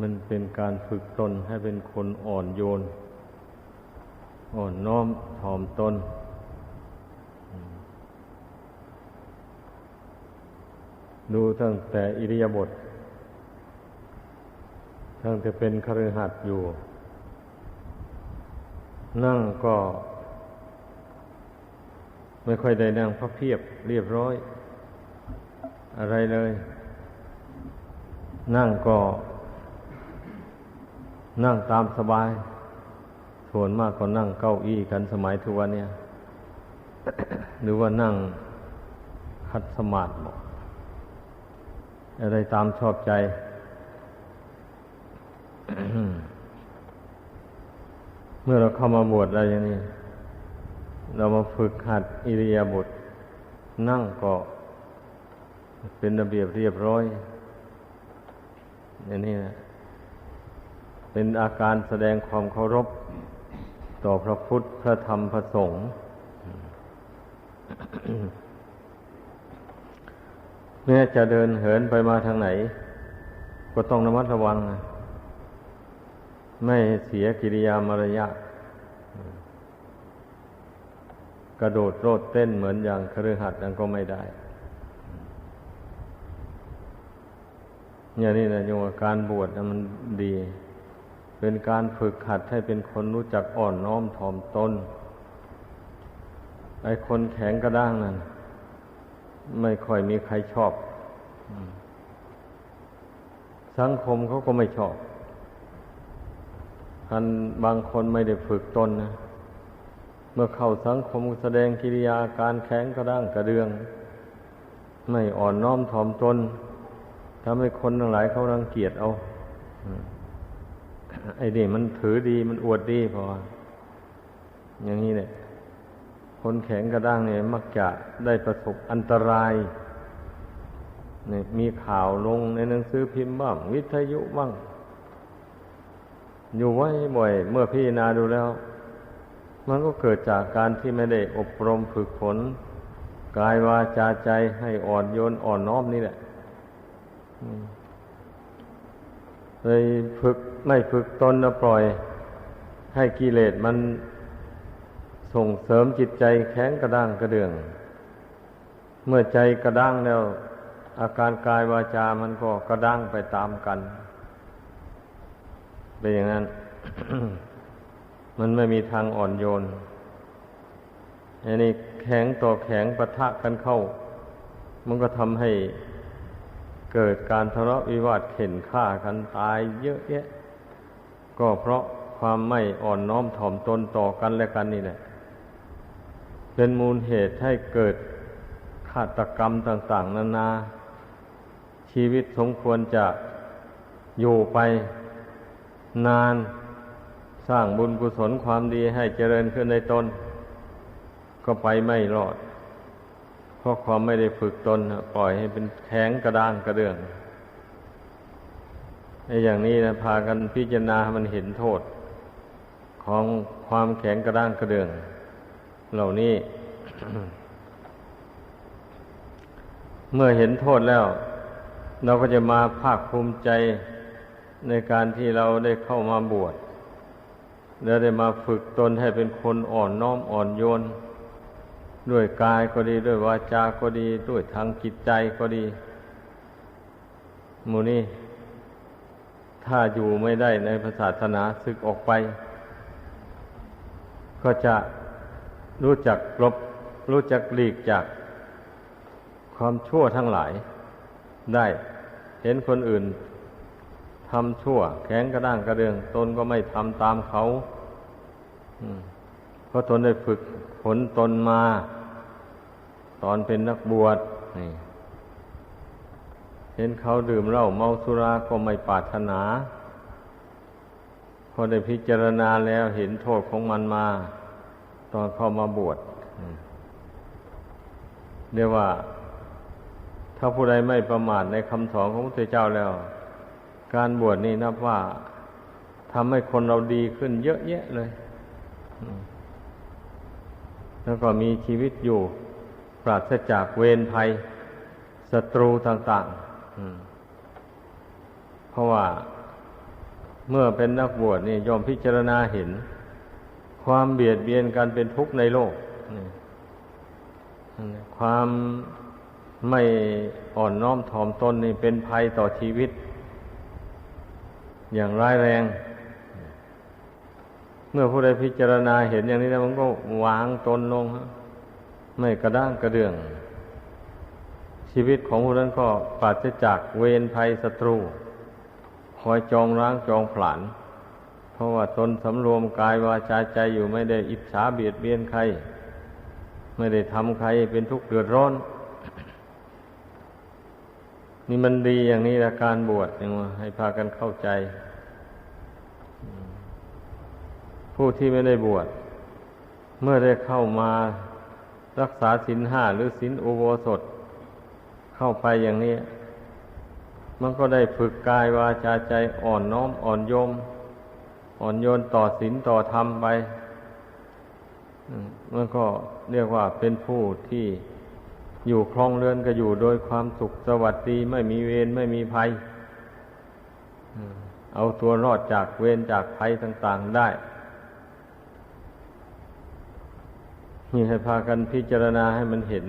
มันเป็นการฝึกตนให้เป็นคนอ่อนโยน อ่อนน้อมถ่อมตน ดูตั้งแต่อิริยาบถตั้งแต่เป็นคฤหัสถ์อยู่ นั่งก็ ไม่ค่อยได้นั่งพับเพียบเรียบร้อย อะไรเลย นั่งก็ นั่งตามสบาย ส่วนมากก็นั่งเก้าอี้กันสมัยทุกวันเนี่ยหรือว่านั่งคัดสมาธิอะไรตามชอบใจ เมื่อเราเข้ามาบวชอะไรอย่างนี้ เรามาฝึกหัดอิริยาบถนั่งก็เป็นระเบียบเรียบร้อยอย่างนี้นะ เป็นอาการแสดงความเคารพต่อพระพุทธพระธรรมพระสงฆ์แม้จะเดินเหินไปมาทางไหน ก็ต้องระมัดระวัง ไม่เสียกิริยามารยาทกระโดดโลดเต้นเหมือนอย่างครือหัดนั่นก็ไม่ได้ อย่างนี้นะโยมการบวชมันดี เป็นการฝึกหัดให้เป็นคนรู้จักอ่อนน้อมถ่อมตนไอ้คนแข็งกระด้างนั่นไม่ค่อยมีใครชอบ สังคมเขาก็ไม่ชอบท่านบางคนไม่ได้ฝึกตนนะเมื่อเข้าสังคมแสดงกิริยาการแข็งกระด้างกระเดือง ไม่อ่อนน้อมถ่อมตนทำให้คนทั้งหลายเขารังเกียจเอา ไอ้นี่มันถือดีมันอวดดีพอ อย่างนี้เนี่ย คนแข็งกระด้างเนี่ย มักจะได้ประสบอันตรายเนี่ยมีข่าวลงในหนังสือพิมพ์บ้าง วิทยุบ้าง อยู่ไว้บ่อย เมื่อพี่นาดูแล้ว มันก็เกิดจากการที่ไม่ได้อบรมฝึกฝนกายวาจาใจให้อ่อนโยนอ่อนน้อมนี่แหละเลยฝึก ไม่ฝึกตนปล่อยให้กิเลสมันส่งเสริมจิตใจแข็งกระด้างกระเดือง เมื่อใจกระด้างแล้ว อาการกายวาจามันก็กระด้างไปตามกันเป็นอย่างนั้น มันไม่มีทางอ่อนโยนอันนี้แข็งต่อแข็งปะทะกันเข้า มันก็ทำให้เกิดการทะเลาะวิวาทเข็นฆ่ากันตายเยอะแยะ ก็เพราะความไม่อ่อนน้อมถ่อมตนต่อกันและกันนี่แหละ เป็นมูลเหตุให้เกิดฆาตกรรมต่าง ๆ นานา ชีวิตสมควรจะอยู่ไปนานสร้างบุญกุศลความดีให้เจริญขึ้นในตน ก็ไปไม่รอด เพราะความไม่ได้ฝึกตน ปล่อยให้เป็นแข็งกระด้างกระเดื่อง ในอย่างนี้นะพากันพิจารณามันเห็นโทษ ของความแข็งกระด้างกระเดือง เหล่านี้ เมื่อเห็นโทษแล้ว เราก็จะมาภาคภูมิใจในการที่เราได้เข้ามาบวชแล้วได้มาฝึกตนให้เป็นคนอ่อนน้อมอ่อนโยน ด้วยกายก็ดีด้วยวาจาก็ดี ด้วยทางจิตใจก็ดีมูนี่ ถ้าอยู่ไม่ได้ในศาสนาศึกออกไป ก็จะรู้จักลบรู้จักหลีกจากความชั่วทั้งหลายได้ เห็นคนอื่นทำชั่ว แข็งกระด้างกระเดือง ตนก็ไม่ทำตามเขาเพราะตนได้ฝึกฝนตนมา ตอนเป็นนักบวชนี่ เห็นเขาดื่มเหล้าเมาสุราก็ไม่ปรารถนา พอได้พิจารณาแล้วเห็นโทษของมันมา ตอนเข้ามาบวชเรียกว่า ถ้าผู้ใดไม่ประมาทในคำสอนของพระเจ้าแล้ว การบวชนี่นับว่าทำให้คนเราดีขึ้นเยอะแยะเลย แล้วก็มีชีวิตอยู่ ปราศจากเวรภัยศัตรูต่าง ๆ เพราะว่าเมื่อเป็นนักบวชนี่ยอมพิจารณาเห็น ความเบียดเบียนกันเป็นทุกข์ในโลก ความไม่อ่อนน้อมถ่อมตนนี่เป็นภัยต่อชีวิต อย่างร้ายแรง เมื่อผู้ใดพิจารณาเห็นอย่างนี้แล้วมันก็วางตนลง ไม่กระด้างกระเดื่อง ชีวิตของผู้นั้นก็ปราศจากเวรภัยศัตรู คอยจองร้างจองผลาญเพราะว่าตนสำรวมกายวาจาใจอยู่ไม่ได้อิจฉาเบียดเบียนใคร ไม่ได้ทำใครเป็นทุกข์เดือดร้อน นี่มันดีอย่างนี้ละการบวชยังว่าให้พากันเข้าใจ ผู้ที่ไม่ได้บวชเมื่อได้เข้ามารักษาศีลห้าหรือศีลอุโบสถ เข้าไปอย่างนี้ มันก็ได้ฝึกกายวาจาใจอ่อนน้อมอ่อนโยม อ่อนโยนต่อศีลต่อธรรมไปมันก็เรียกว่าเป็นผู้ที่อยู่คลองเรือนก็อยู่โดยความสุขสวัสดีไม่มีเวรไม่มีภัยเอาตัวรอดจากเวรจากภัยต่างๆได้ นี่ให้พากันพิจารณาให้มันเห็น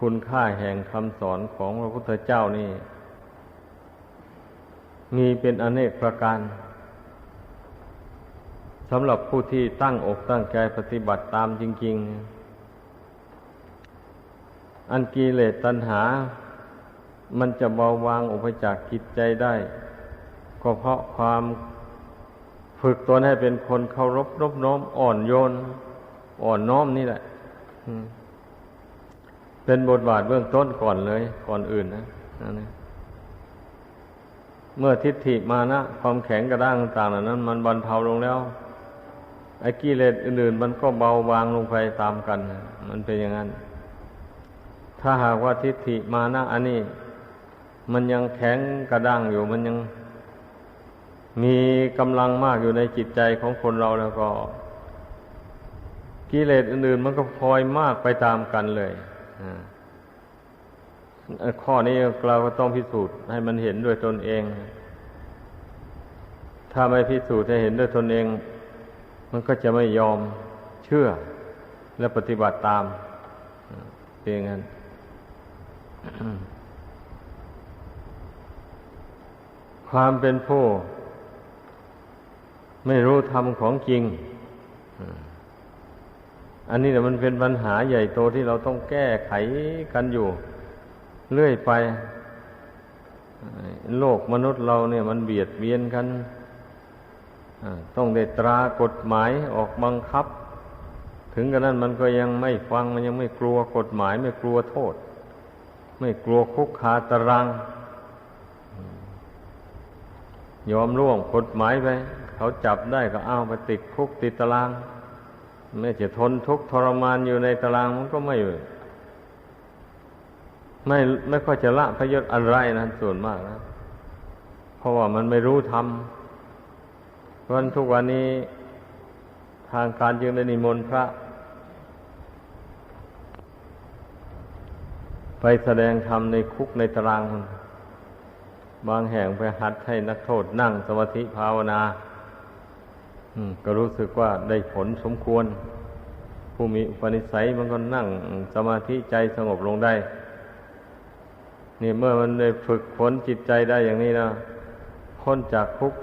คุณค่าแห่งคำสอนของพระพุทธเจ้านี่ มีเป็นอเนกประการสำหรับผู้ที่ตั้งอกตั้งใจปฏิบัติตามจริง ๆ อันกิเลสตัณหา มันจะเบาบางออกไปจากจิตใจได้ ก็เพราะความฝึกตนให้เป็นคนเคารพรบน้อมอ่อนโยน อ่อนน้อมนี่แหละ เป็นบทบาทเบื้องต้นก่อนเลย ก่อนอื่นนะนเมื่อทิฏฐิมานะ ความแข็งกระด้างต่างๆนั้น มันบรรเทาลงแล้ว ไอ้กิเลสอื่นๆ มันก็เบาบางลงไปตามกัน มันเป็นอย่างนั้น ถ้าหากว่าทิฏฐิมานะ อันนี้ มันยังแข็งกระด้างอยู่ มันยังมีกำลังมากอยู่ในจิตใจของคนเราแล้วก็กิเลสอื่นๆ มันก็พลอยมากไปตามกันเลย ข้อนี้เราก็ต้องพิสูจน์ให้มันเห็นด้วยตนเอง ถ้าไม่พิสูจน์ให้เห็นด้วยตนเอง มันก็จะไม่ยอมเชื่อ และปฏิบัติตามเพียงนั้นความเป็นผู้ ไม่รู้ธรรมของจริง อันนี้เนี่ยมันเป็นปัญหาใหญ่โตที่เราต้องแก้ไขกันอยู่ เรื่อยไป โลกมนุษย์เราเนี่ยมันเบียดเบียนกันต้องได้ตรากฎหมายออกบังคับ ถึงกระนั้นมันก็ยังไม่ฟังมันยังไม่กลัวกฎหมาย ไม่กลัวโทษ ไม่กลัวคุกคาตรังยอมร่วงกฎหมายไป เขาจับได้ก็เอาไปติดคุกติดตาราง ไม่จะทนทุกข์ทรมานอยู่ในตารางมันก็ไม่ ไม่ไม่ค่อยจะละพยศอะไรนะส่วนมากนะ เพราะว่ามันไม่รู้ทำเพราะทุกวันนี้ทางการจึงได้นิมนต์พระ ไปแสดงธรรมในคุกในตาราง บางแห่งไปหัดให้นักโทษนั่งสมาธิภาวนา ก็รู้สึกว่าได้ผลสมควร ผู้มีอุปนิสัยมันก็นั่งสมาธิใจสงบลงได้ นี่เมื่อมันได้ฝึกฝนจิตใจได้อย่างนี้นะพ้นจากคุก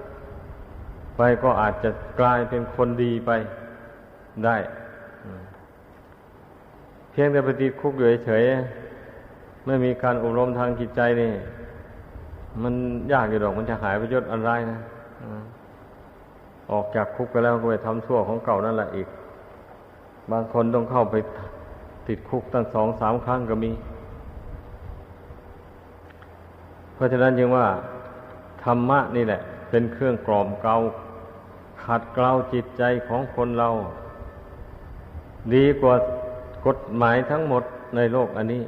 ไปก็อาจจะกลายเป็นคนดีไปได้ เพียงแต่ปติคุกอยู่เฉยไม่มีการอบรมทางจิตใจนี่ มันยากอยู่ดอกมันจะหายไปยศอันไรนะ ออกจากคุกไปแล้วก็ไปทำชั่วของเก่านั่นแหละอีก บางคนต้องเข้าไปติดคุกตั้งสองสามครั้งก็มี เพราะฉะนั้นจึงว่า ธรรมะนี่แหละ เป็นเครื่องกล่อมเกลาขัดเกลาจิตใจของคนเรา ดีกว่ากฎหมายทั้งหมดในโลกอันนี้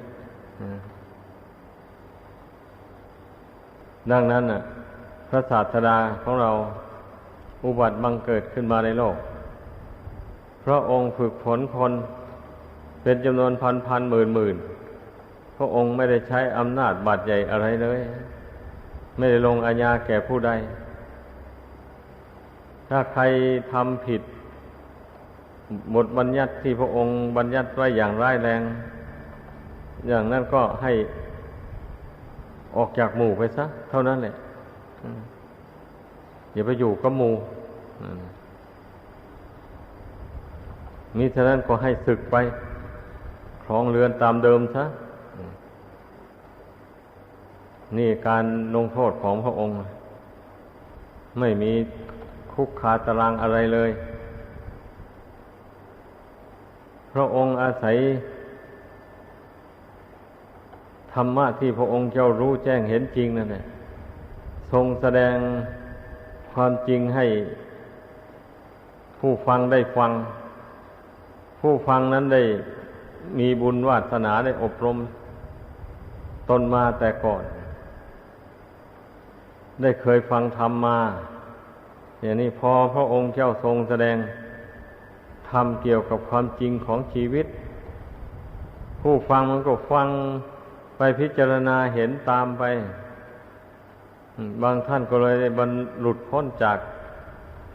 ดังนั้นน่ะ พระศาสดาของเรา อุบัติบังเกิดขึ้นมาในโลก พระองค์ฝึกฝนคนเป็นจำนวนพันพันหมื่นหมื่นพระองค์ไม่ได้ใช้อำนาจบาดใหญ่อะไรเลย ไม่ได้ลงอาญาแก่ผู้ใด ถ้าใครทำผิดบทบัญญัติที่พระองค์บัญญัติไว้อย่างร้ายแรง อย่างนั้นก็ให้ออกจากหมู่ไปซะ เท่านั้นแหละ อย่าไปอยู่กับมูมิฉะนั้นก็ให้ศึกไปครองเรือนตามเดิมซะนี่การลงโทษของพระองค์ ไม่มีคุกคาตารางอะไรเลย พระองค์อาศัย ธรรมะที่พระองค์เจ้ารู้แจ้งเห็นจริงนั่นแหละทรงแสดง ความจริงให้ผู้ฟังได้ฟัง ผู้ฟังนั้นได้มีบุญวาสนาได้อบรม ตนมาแต่ก่อน ได้เคยฟังธรรมมา อย่างนี้พอพระองค์เจ้าทรงแสดงธรรมเกี่ยวกับความจริงของชีวิต ผู้ฟังมันก็ฟังไปพิจารณาเห็นตามไป บางท่านก็เลยบรรลุพ้นจาก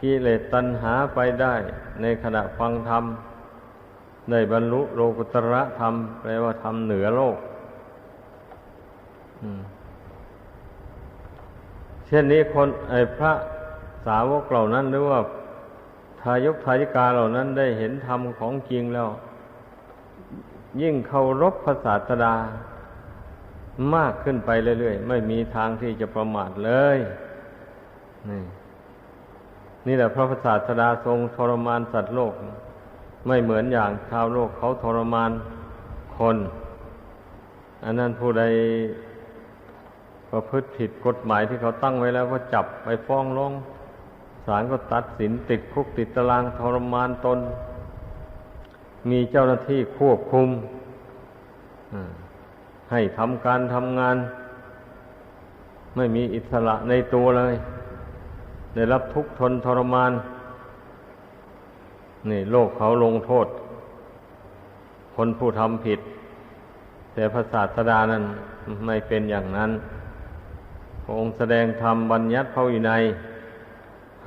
กิเลสตัณหาไปได้ ในขณะฟังธรรมได้บรรลุโลกุตระธรรมแปลว่าธรรมเหนือโลกเช่นนี้คนไอ้พระสาวกเหล่านั้นหรือว่าทายกทายิกาเหล่านั้นได้เห็นธรรมของจริงแล้ว ยิ่งเคารพพระศาสดา มากขึ้นไปเรื่อยๆ ไม่มีทางที่จะประมาทเลย นี่นี่แหละพระศาสดาทรงทรมานสัตว์โลก ไม่เหมือนอย่างชาวโลกเขาทรมานคน อันนั้นผู้ใดประพฤติผิดกฎหมายที่เขาตั้งไว้แล้วก็จับไปฟ้องร้องศาลก็ตัดสินติดคุกติดตารางทรมานตน มีเจ้าหน้าที่ควบคุม ให้ทำการทำงาน ไม่มีอิสระในตัวเลย ได้รับทุกข์ทนทรมาน นี่โลกเขาลงโทษ คนผู้ทำผิด แต่พระศาสดานั้นไม่เป็นอย่างนั้น พระองค์แสดงธรรมบัญญัติพระวินัย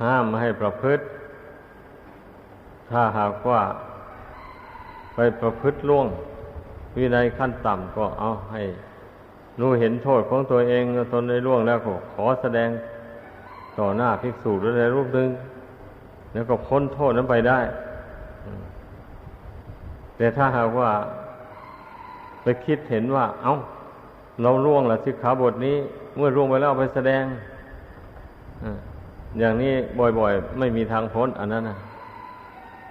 ห้ามไม่ให้ประพฤติ ถ้าหากว่าไปประพฤติล่วง วินัยขั้นต่ำก็เอาให้รู้เห็นโทษของตัวเองตนในล่วงแล้วก็ขอแสดงต่อหน้าภิกษุหรือในรูปหนึ่งแล้วก็พ้นโทษนั้นไปได้ แต่ถ้าหากว่าไปคิดเห็นว่า เอา้า เราล่วงละสิกขาบทนี้ เมื่อล่วงไปแล้วไปแสดงอย่างนี้บ่อยๆ ไม่มีทางพ้นอันนั้นนะ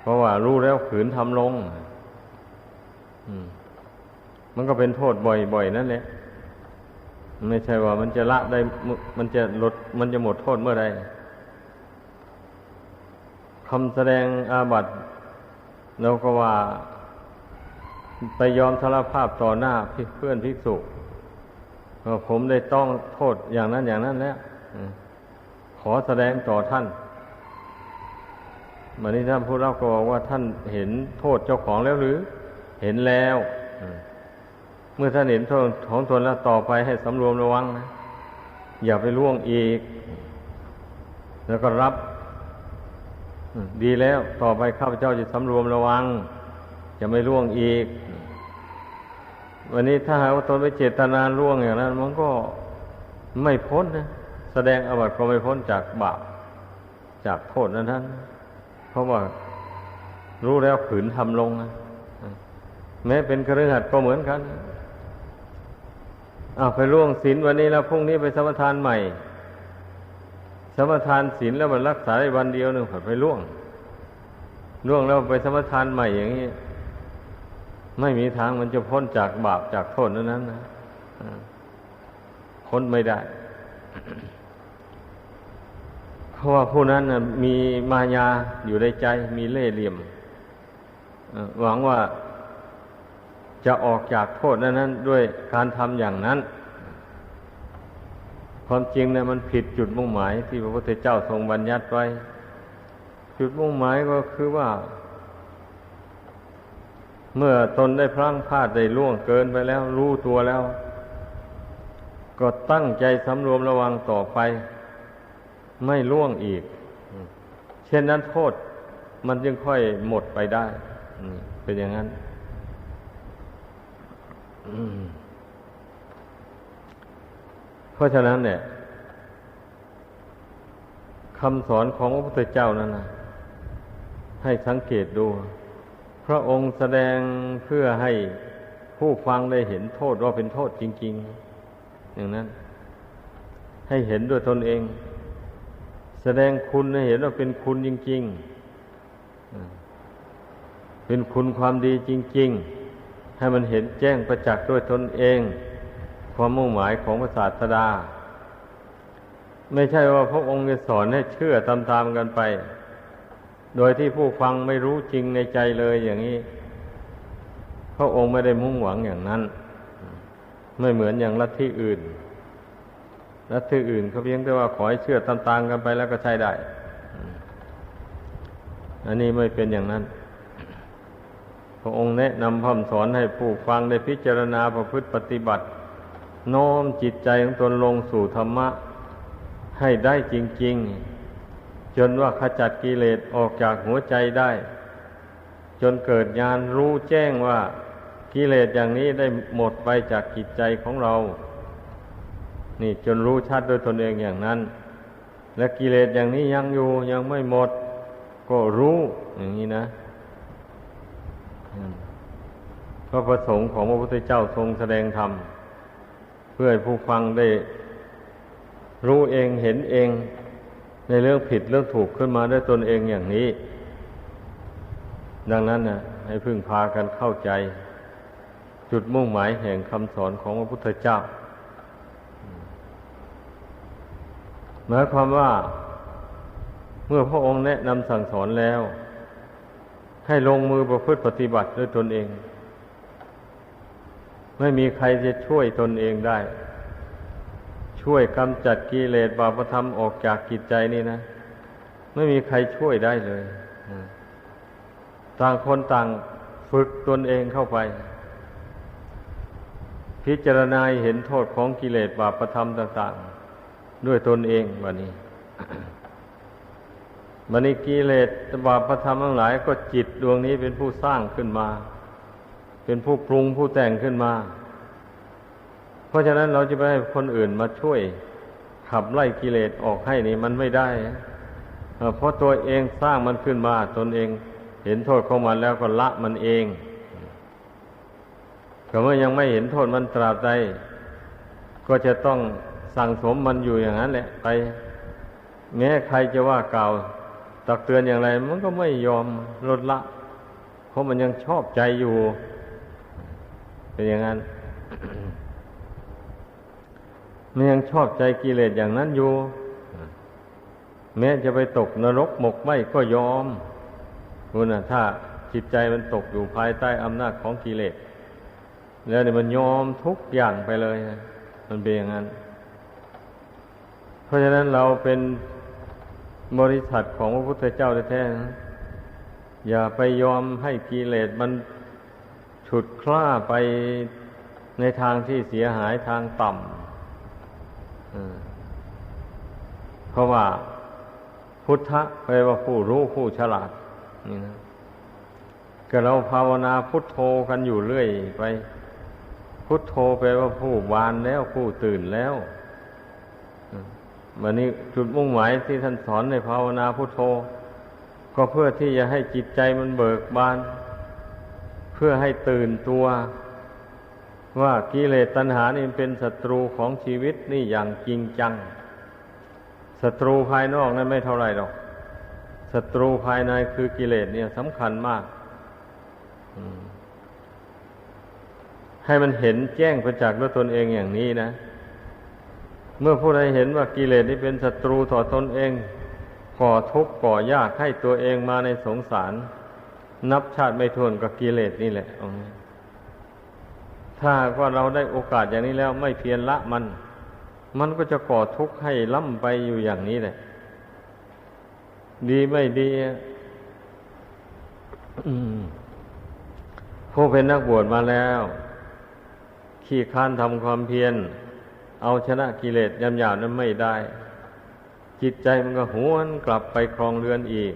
เพราะว่ารู้แล้วขืนทำลงมั มันก็เป็นโทษบ่อยๆนั่นแหละไม่ใช่ว่ามันจะละได้ มันจะลด มันจะหมดโทษเมื่อใดคำแสดงอาบัติเราก็ว่าไปยอมสารภาพต่อหน้าเพื่อนภิกษุผมได้ต้องโทษอย่างนั้นอย่างนั้นแล้วขอแสดงต่อท่านวันนี้ท่านผู้รับก็บอกว่าท่านเห็นโทษเจ้าของแล้วหรือ เห็นแล้ว เมื่อท่านเห็นโทษของตนแล้วต่อไปให้สำรวมระวังนะอย่าไปล่วงอีก แล้วก็รับ ดีแล้วต่อไปข้าพเจ้าจะสำรวมระวัง จะไม่ล่วงอีก วันนี้ถ้าหากว่าตนไปเจตนาล่วงอย่างนั้น มันก็ไม่พ้นนะแสดงอบัตก็ไม่พ้นจากบาปจากโทษนั้นนั้นเพราะว่ารู้แล้วขืนทำลงนะแม้เป็นครือขัดก็เหมือนกัน อาไปล่วงศีลวันนี้แล้วพรุ่งนี้ไปสมทานใหม่ สมทานศีลแล้วมันรักษาได้วันเดียวหนึ่งผัดไปล่วงล่วงแล้วไปสมทานใหม่อย่างนี้ ไม่มีทางมันจะพ้นจากบาปจากโทษนั้นนะพ้นไม่ได้ เพราะว่าผู้นั้นมีมายาอยู่ในใจมีเล่ห์เหลี่ยมหวังว่า จะออกจากโทษนั้นด้วยการทำอย่างนั้น ความจริงเนี่ยมันผิดจุดมุ่งหมายที่พระพุทธเจ้าทรงบัญญัติไว้ จุดมุ่งหมายก็คือว่า เมื่อตนได้พลั้งพลาดได้ล่วงเกินไปแล้ว รู้ตัวแล้ว ก็ตั้งใจสำรวมระวังต่อไป ไม่ล่วงอีก เช่นนั้นโทษมันจึงค่อยหมดไปได้เป็นอย่างนั้น เพราะฉะนั้นเนี่ยคำสอนของพระพุทธเจ้านั้นนะให้สังเกตดู พระองค์แสดงเพื่อให้ผู้ฟังได้เห็นโทษว่าเป็นโทษจริง ๆ อย่างนั้น ให้เห็นด้วยตนเอง แสดงคุณให้เห็นว่าเป็นคุณจริง ๆ เป็นคุณความดีจริง ๆ ให้มันเห็นแจ้งประจักษ์ด้วยตนเอง ความมุ่งหมายของพระศาสดา ไม่ใช่ว่าพระองค์จะสอนให้เชื่อตามๆกันไป โดยที่ผู้ฟังไม่รู้จริงในใจเลยอย่างนี้ พระองค์ไม่ได้มุ่งหวังอย่างนั้น ไม่เหมือนอย่างลัทธิอื่นลัทธิอื่นเขาเพียงแต่ว่าขอให้เชื่อตามๆกันไปแล้วก็ใช้ได้ อันนี้ไม่เป็นอย่างนั้น ระองค์แนะนำพร่ำสอนให้ผู้ฟังได้พิจารณาประพฤติปฏิบัติ โน้มจิตใจของตนลงสู่ธรรมะ ให้ได้จริง ๆ จนว่าขจัดกิเลสออกจากหัวใจได้ จนเกิดญาณรู้แจ้งว่ากิเลสอย่างนี้ได้หมดไปจากจิตใจของเรา นี่จนรู้ชัดด้วยตนเองอย่างนั้น และกิเลสอย่างนี้ยังอยู่ยังไม่หมด ก็รู้อย่างนี้นะ พระประสงค์ของพระพุทธเจ้าทรงแสดงธรรม เพื่อให้ผู้ฟังได้รู้เองเห็นเองในเรื่องผิดเรื่องถูกขึ้นมาด้วยตนเองอย่างนี้ ดังนั้นนะให้พึ่งพากันเข้าใจ จุดมุ่งหมายแห่งคำสอนของพระพุทธเจ้าหมายความว่า เมื่อพระองค์แนะนำสั่งสอนแล้ว ให้ลงมือประพฤติปฏิบัติด้วยตนเอง ไม่มีใครจะช่วยตนเองได้ ช่วยกำจัดกิเลสบาปธรรมออกจากกิจใจนี่นะ ไม่มีใครช่วยได้เลยต่างคนต่างฝึกตนเองเข้าไป พิจารณาเห็นโทษของกิเลสบาปธรรมต่าง ๆ ด้วยตนเองวันนี้ มันนี้กิเลสบาปธรรมทั้งหลายก็จิตดวงนี้เป็นผู้สร้างขึ้นมา เป็นผู้ปรุงผู้แต่งขึ้นมา เพราะฉะนั้นเราจะไปให้คนอื่นมาช่วย ขับไล่กิเลสออกให้นี่มันไม่ได้ เพราะตัวเองสร้างมันขึ้นมา ตนเองเห็นโทษของมันแล้วก็ละมันเองก็เมื่อยังไม่เห็นโทษมันตราบใดก็จะต้องสั่งสมมันอยู่อย่างนั้นแหละไป แม้ใครจะว่ากล่าว ตักเตือนอย่างไร มันก็ไม่ยอมลดละ เพราะมันยังชอบใจอยู่ เป็นอย่างนั้น มันยังชอบใจกิเลสอย่างนั้นอยู่ แม้จะไปตกนรกหมกไหมก็ยอมคุณนะถ้าจิตใจมันตกอยู่ภายใต้อำนาจของกิเลสแล้วเนี่ยมันยอมทุกอย่างไปเลยมันเป็นอย่างนั้น เพราะฉะนั้นเราเป็น บริษัทของพระพุทธเจ้าแท้ๆนะอย่าไปยอมให้กิเลสมันฉุดคล้าไปในทางที่เสียหายทางต่ำเพราะว่าพุทธะแปลว่าผู้รู้ผู้ฉลาด นี่นะก็เราภาวนาพุทโธกันอยู่เรื่อยไป พุทโธแปลว่าผู้วานแล้วผู้ตื่นแล้ว วันนี้จุดมุ่งหมายที่ท่านสอนในภาวนาพุทโธ ก็เพื่อที่จะให้จิตใจมันเบิกบาน เพื่อให้ตื่นตัว ว่ากิเลสตัณหานี่เป็นศัตรูของชีวิตนี่อย่างจริงจังศัตรูภายนอกนั้นไม่เท่าไรหรอกศัตรูภายในคือกิเลสเนี่ยสำคัญมากให้มันเห็นแจ้งประจักษ์ด้วยตนเองอย่างนี้นะ เมื่อผู้ใดเห็นว่ากิเลสนี้เป็นศัตรูต่อตนเองก่อทุกข์ก่อยากให้ตัวเองมาในสงสาร นับชาติไม่ทวนกับกิเลสนี่แหละถ้าว่าเราได้โอกาสอย่างนี้แล้วไม่เพียรละมัน มันก็จะก่อทุกข์ให้ล่ำไปอยู่อย่างนี้แหละ ดีไม่ดีผู้เป็นนักบวชมาแล้ว ขี้ค้านทำความเพียร เอาชนะกิเลสยำยาบนั้นไม่ได้ จิตใจมันก็หวนกลับไปครองเรือนอีก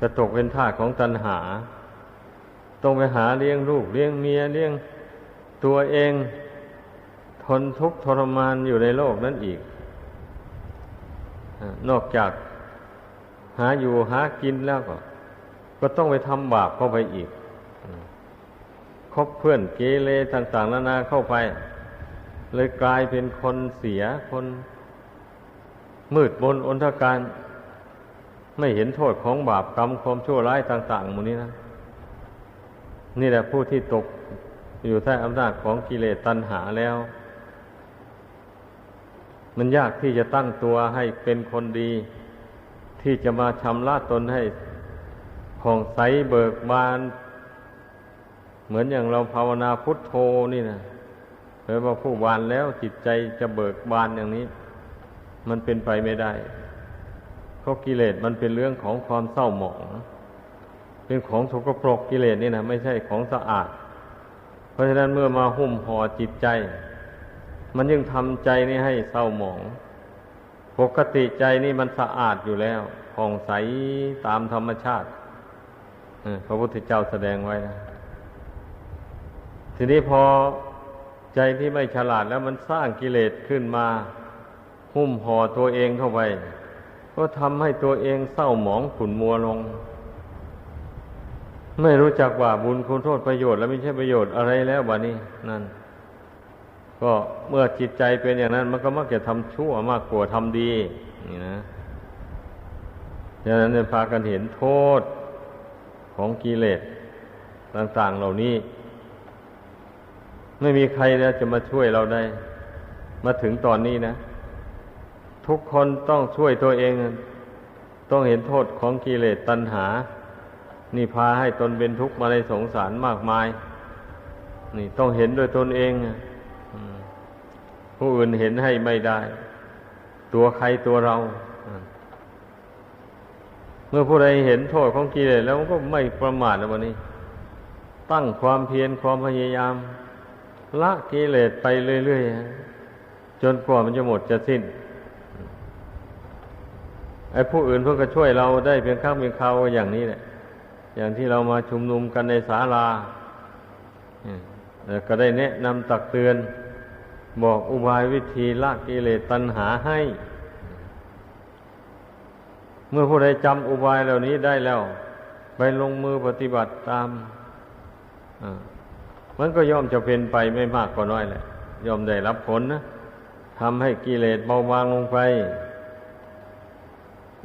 กระตกเป็นทาสของตัณหา ต้องไปหาเลี้ยงลูกเลี้ยงเมียเลี้ยงตัวเอง ทนทุกข์ทรมานอยู่ในโลกนั้นอีก นอกจากหาอยู่หากินแล้วก็ ก็ต้องไปทำบาปเข้าไปอีกคบเพื่อนเกเรต่าง ๆ นานาเข้าไป เลยกลายเป็นคนเสียคนมืดบนอนทการไม่เห็นโทษของบาปกรรมความชั่วร้ายต่างๆหมดนี้นะ นี่แหละผู้ที่ตกอยู่ใต้อำนาจของกิเลสตัณหาแล้ว มันยากที่จะตั้งตัวให้เป็นคนดี ที่จะมาชำระตนให้ผ่องใสเบิกบาน เหมือนอย่างเราภาวนาพุทโธนี่นะ เอว่าผู้บานแล้วจิตใจจะเบิกบานอย่างนี้ มันเป็นไปไม่ได้ เพราะกิเลสมันเป็นเรื่องของความเศร้าหมอง เป็นของสกปรกกิเลสนี่นะไม่ใช่ของสะอาด เพราะฉะนั้นเมื่อมาหุ้มห่อจิตใจ มันยังทำใจนี่ให้เศร้าหมอง ปกติใจนี่มันสะอาดอยู่แล้วผ่องใสตามธรรมชาติพระพุทธเจ้าแสดงไว้นะทีนี้พอ ใจที่ไม่ฉลาดแล้วมันสร้างกิเลสขึ้นมา หุ้มห่อตัวเองเข้าไป ก็ทำให้ตัวเองเศร้าหมองขุ่นมัวลง ไม่รู้จักว่าบุญคุณโทษประโยชน์ และไม่ใช่ประโยชน์อะไรแล้วบานี้นั่น ก็เมื่อจิตใจเป็นอย่างนั้น มันก็มักจะทำชั่วมากกว่าทำดีนี่นะดังนั้นเนี่ยพากันเห็นโทษของกิเลสต่าง ๆ เหล่านี้ ไม่มีใครนะจะมาช่วยเราได้ มาถึงตอนนี้นะ ทุกคนต้องช่วยตัวเอง ต้องเห็นโทษของกิเลสตัณหา นี่พาให้ตนเป็นทุกข์มาในสงสารมากมาย นี่ต้องเห็นด้วยตนเองผู้อื่นเห็นให้ไม่ได้ ตัวใครตัวเรา เมื่อผู้ใดเห็นโทษของกิเลสแล้วก็ไม่ประมาทแล้ววันนี้ ตั้งความเพียรความพยายาม ละกิเลสไปเรื่อยๆจนกว่ามันจะหมดจะสิ้นไอ้ผู้อื่นเพื่อก็ช่วยเราได้เพียงข้างเพียงคราวอย่างนี้แหละ อย่างที่เรามาชุมนุมกันในศาลาก็ได้แนะนำตักเตือน บอกอุบายวิธีละกิเลสตัณหาให้ เมื่อผู้ใดจำอุบายเหล่านี้ได้แล้ว ไปลงมือปฏิบัติตาม มันก็ย่อมจะเป็นไปไม่มากก็น้อยแหละย่อมได้รับผลนะทำให้กิเลสเบาบางลงไป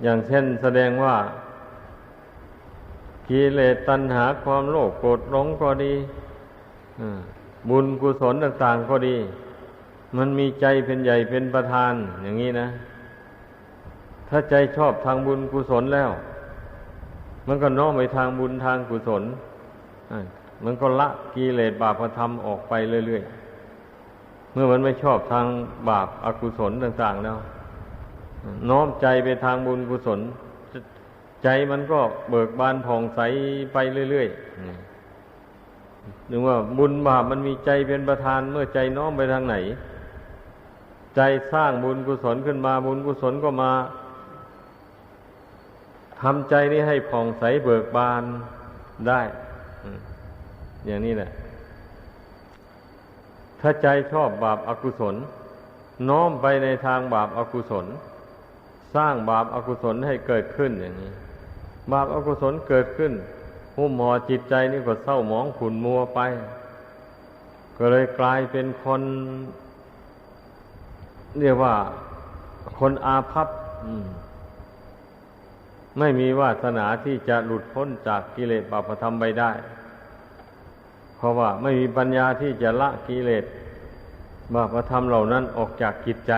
อย่างเช่นแสดงว่า กิเลสตัณหาความโลภโกรธหลงก็ดีบุญกุศลต่าง ๆ ก็ดี มันมีใจเป็นใหญ่เป็นประธาน อย่างนี้นะ ถ้าใจชอบทางบุญกุศลแล้ว มันก็น้อมไปทางบุญทางกุศล มันก็ละกิเลสบาปธรรมออกไปเรื่อยๆ เมื่อมันไม่ชอบทางบาปอากุศลต่าง ๆ แล้ว น้อมใจไปทางบุญกุศล ใจมันก็เบิกบานผ่องใสไปเรื่อยๆนึกว่าบุญบาปมันมีใจเป็นประธานเมื่อใจน้อมไปทางไหน ใจสร้างบุญกุศลขึ้นมาบุญกุศลก็มาทำใจนี้ให้ผ่องใสเบิกบานได้ อย่างนี้แหละ ถ้าใจชอบบาปอากุศล น้อมไปในทางบาปอากุศล สร้างบาปอากุศลให้เกิดขึ้นอย่างนี้ บาปอากุศลเกิดขึ้นหุ้มห่อจิตใจนี่ก็เศร้าหมองขุนมัวไป ก็เลยกลายเป็นคน เรียกว่าคนอาภัพไม่มีวาสนาที่จะหลุดพ้นจากกิเลสบาปธรรมไปได้ เพราะว่าไม่มีปัญญาที่จะละกิเลสบาปธรรมเหล่านั้นออกจากจิตใจ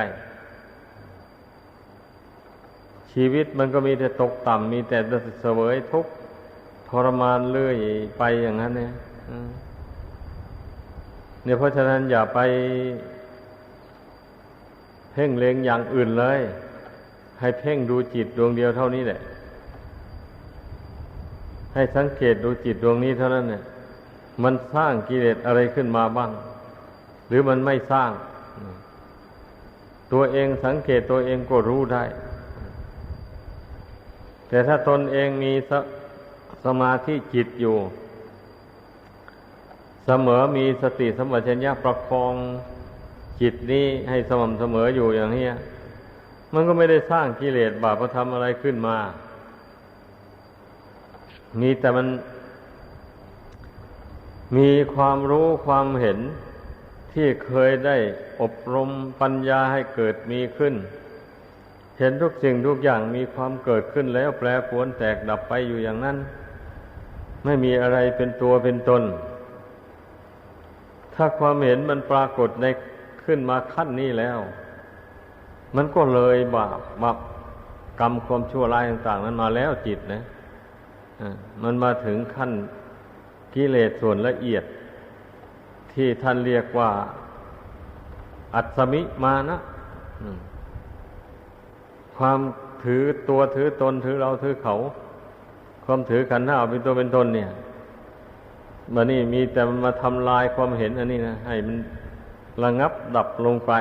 ชีวิตมันก็มีแต่ตกต่ำมีแต่เสวยทุกข์ทรมานเรื่อยไปอย่างนั้นเนี่ยเนี่ยเพราะฉะนั้นอย่าไปเพ่งเล็งอย่างอื่นเลย ให้เพ่งดูจิตดวงเดียวเท่านี้แหละ ให้สังเกตดูจิตดวงนี้เท่านั้นเนี่ย มันสร้างกิเลสอะไรขึ้นมาบ้าง หรือมันไม่สร้าง ตัวเองสังเกตตัวเองก็รู้ได้ แต่ถ้าตนเองมีสสมาธิจิตอยู่ เสมอมีสติสมปชัญญะประคองจิตนี้ให้สม่ำเสมออยู่อย่างนี้มันก็ไม่ได้สร้างกิเลสบาปธรรมอะไรขึ้นมา มีแต่มัน มีความรู้ความเห็นที่เคยได้อบรมปัญญาให้เกิดมีขึ้น เห็นทุกสิ่งทุกอย่างมีความเกิดขึ้นแล้วแปรปรวนแตกดับไปอยู่อย่างนั้น ไม่มีอะไรเป็นตัวเป็นตน ถ้าความเห็นมันปรากฏในขึ้นมาขั้นนี้แล้ว มันก็เลยบาปบาปกรรมความชั่วร้ายต่าง ๆ นั้นมาแล้วจิตนะมันมาถึงขั้น กิเลสส่วนละเอียด ที่ท่านเรียกว่า อัศมิมานะความถือตัวถือตนถือเราถือเขา ความถือขันธ์ห้าเป็นตัวเป็นตนเนี่ยมันนี่มีแต่มันมาทำลายความเห็นอันนี้นะให้มันระงับดับลงไป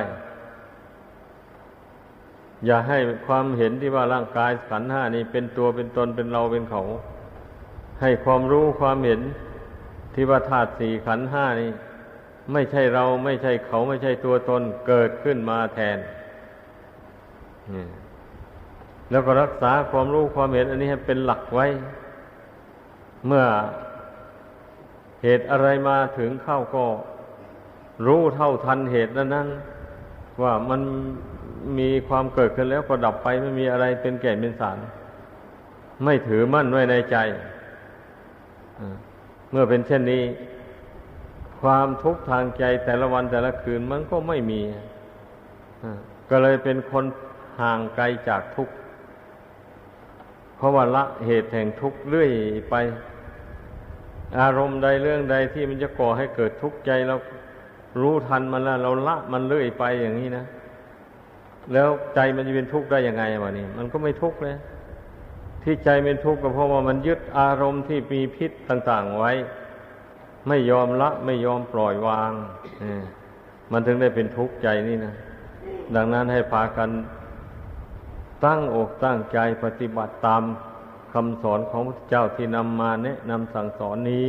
อย่าให้ความเห็นที่ว่าร่างกายขันธ์ห้านี่เป็นตัวเป็นตนเป็นเราเป็นเขา ให้ความรู้ความเห็น ที่ว่าธาตุสี่ขันห้านี่ไม่ใช่เราไม่ใช่เขาไม่ใช่ตัวตนเกิดขึ้นมาแทนแล้วก็รักษาความรู้ความเห็น อันนี้ให้เป็นหลักไว้ เมื่อเหตุอะไรมาถึงเข้าก็ รู้เท่าทันเหตุนั้นนั้นว่ามันมีความเกิดขึ้นแล้วก็ดับไปไม่มีอะไรเป็นแก่นเป็นสาร ไม่ถือมั่นไว้ในใจ เมื่อเป็นเช่นนี้ ความทุกข์ทางใจแต่ละวันแต่ละคืนมันก็ไม่มีก็เลยเป็นคนห่างไกลจากทุกข์เพราะว่าละเหตุแห่งทุกข์เรื่อยไป อารมณ์ใดเรื่องใดที่มันจะก่อให้เกิดทุกข์ใจเรารู้ทันมันแล้วเราละมันเรื่อยไปอย่างนี้นะ แล้วใจมันจะเป็นทุกข์ได้ยังไงวะนี่มันก็ไม่ทุกข์เลย ที่ใจเป็นทุกข์ก็เพราะว่ามันยึดอารมณ์ที่มีพิษต่างๆไว้ ไม่ยอมละไม่ยอมปล่อยวางมันถึงได้เป็นทุกข์ใจนี่นะดังนั้นให้พากันตั้งอกตั้งใจปฏิบัติตามคำสอนของพระเจ้าที่นำมาแนะนำสั่งสอนนี้